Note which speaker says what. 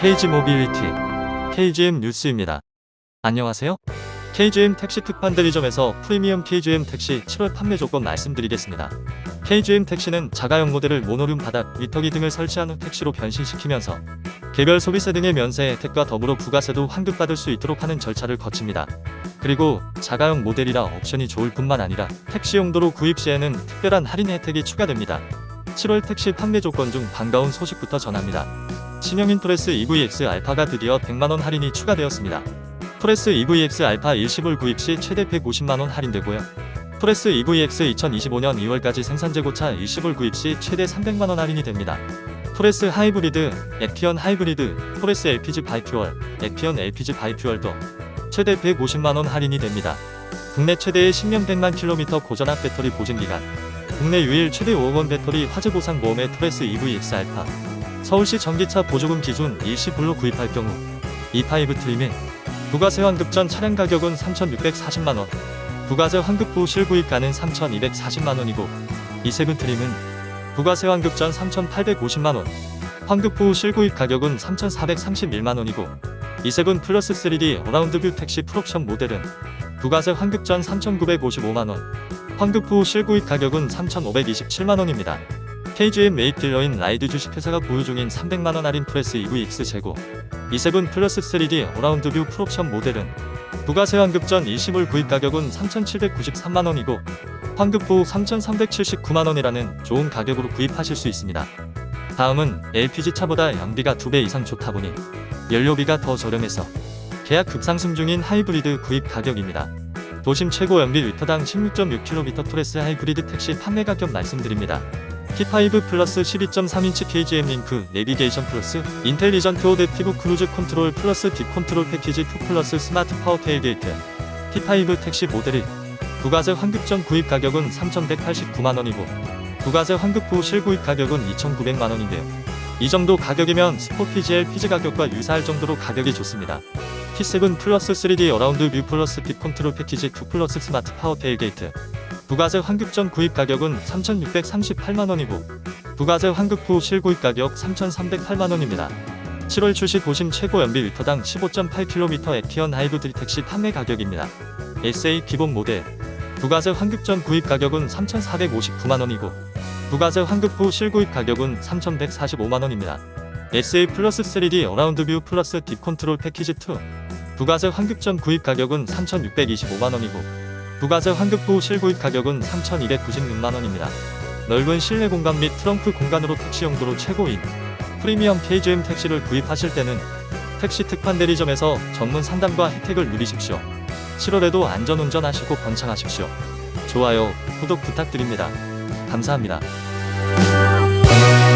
Speaker 1: KG 모빌리티 KGM 뉴스입니다. 안녕하세요. KGM 택시 특판 대리점에서 프리미엄 KGM 택시 7월 판매 조건 말씀드리겠습니다. KGM 택시는 자가용 모델을 모노룸 바닥, 위터기 등을 설치한 후 택시로 변신시키면서 개별 소비세 등의 면세 혜택과 더불어 부가세도 환급받을 수 있도록 하는 절차를 거칩니다. 그리고 자가용 모델이라 옵션이 좋을 뿐만 아니라 택시 용도로 구입 시에는 특별한 할인 혜택이 추가됩니다. 7월 택시 판매 조건 중 반가운 소식부터 전합니다. 신형인 토레스 EVX 알파가 드디어 100만원 할인이 추가되었습니다. 토레스 EVX 알파 일시불 구입 시 최대 150만원 할인되고요. 토레스 EVX 2025년 2월까지 생산 재고차 일시불 구입 시 최대 300만원 할인이 됩니다. 토레스 하이브리드, 에피언 하이브리드, 토레스 LPG 바이퓨얼, 에피언 LPG 바이퓨얼도 최대 150만원 할인이 됩니다. 국내 최대의 10년 100만 킬로미터 고전압 배터리 보증기간, 국내 유일 최대 5억 원 배터리 화재 보상 보험의 토레스 EVX 알파, 서울시 전기차 보조금 기준 일시불로 구입할 경우 E5 트림의 부가세 환급 전 차량 가격은 3,640만원, 부가세 환급 후 실구입 가는 3,240만원이고 E7 트림은 부가세 환급 전 3,850만원, 환급 후 실구입 가격은 3,431만원이고 E7 플러스 3D 어라운드 뷰 택시 풀옵션 모델은 부가세 환급 전 3,955만원, 환급 후 실구입 가격은 3,527만원입니다. KGM 메이트 딜러인 라이드 주식회사가 보유 중인 300만원 할인 프레스 EVX 재고 E7 플러스 3D 어라운드 뷰 풀옵션 모델은 부가세 환급 전 일시불 구입 가격은 3,793만원이고 환급 후 3,379만원이라는 좋은 가격으로 구입하실 수 있습니다. 다음은 LPG 차보다 연비가 2배 이상 좋다 보니 연료비가 더 저렴해서 계약 급상승 중인 하이브리드 구입 가격입니다. 도심 최고 연비 리터당 16.6km 토레스 하이브리드 택시 판매 가격 말씀드립니다. T5 플러스 12.3인치 KGM 링크 내비게이션 플러스 인텔리전트 오데티브 크루즈 컨트롤 플러스 딥 컨트롤 패키지 2 플러스 스마트 파워 테일게이트 T5 택시 모델이 부가세 환급 전 구입 가격은 3,189만원이고 부가세 환급 후 실구입 가격은 2,900만원인데요. 이 정도 가격이면 스포티지 LPG 가격과 유사할 정도로 가격이 좋습니다. T7 플러스 3D 어라운드 뷰 플러스 딥 컨트롤 패키지 2 플러스 스마트 파워 테일게이트 부가세 환급 전 구입 가격은 3,638만원이고 부가세 환급 후 실구입 가격 3,308만원입니다. 7월 출시 도심 최고 연비 리터당 15.8km 에티언 하이브리드 택시 판매 가격입니다. SA 기본 모델 부가세 환급 전 구입 가격은 3,459만원이고 부가세 환급 후 실구입 가격은 3,145만원입니다. SA 플러스 3D 어라운드 뷰 플러스 딥 컨트롤 패키지 2 부가세 환급 전 구입 가격은 3,625만원이고 부가세 환급 후 실구입 가격은 3,296만원입니다. 넓은 실내 공간 및 트렁크 공간으로 택시 용도로 최고인 프리미엄 KGM 택시를 구입하실 때는 택시 특판 대리점에서 전문 상담과 혜택을 누리십시오. 7월에도 안전운전하시고 번창하십시오. 좋아요, 구독 부탁드립니다. 감사합니다.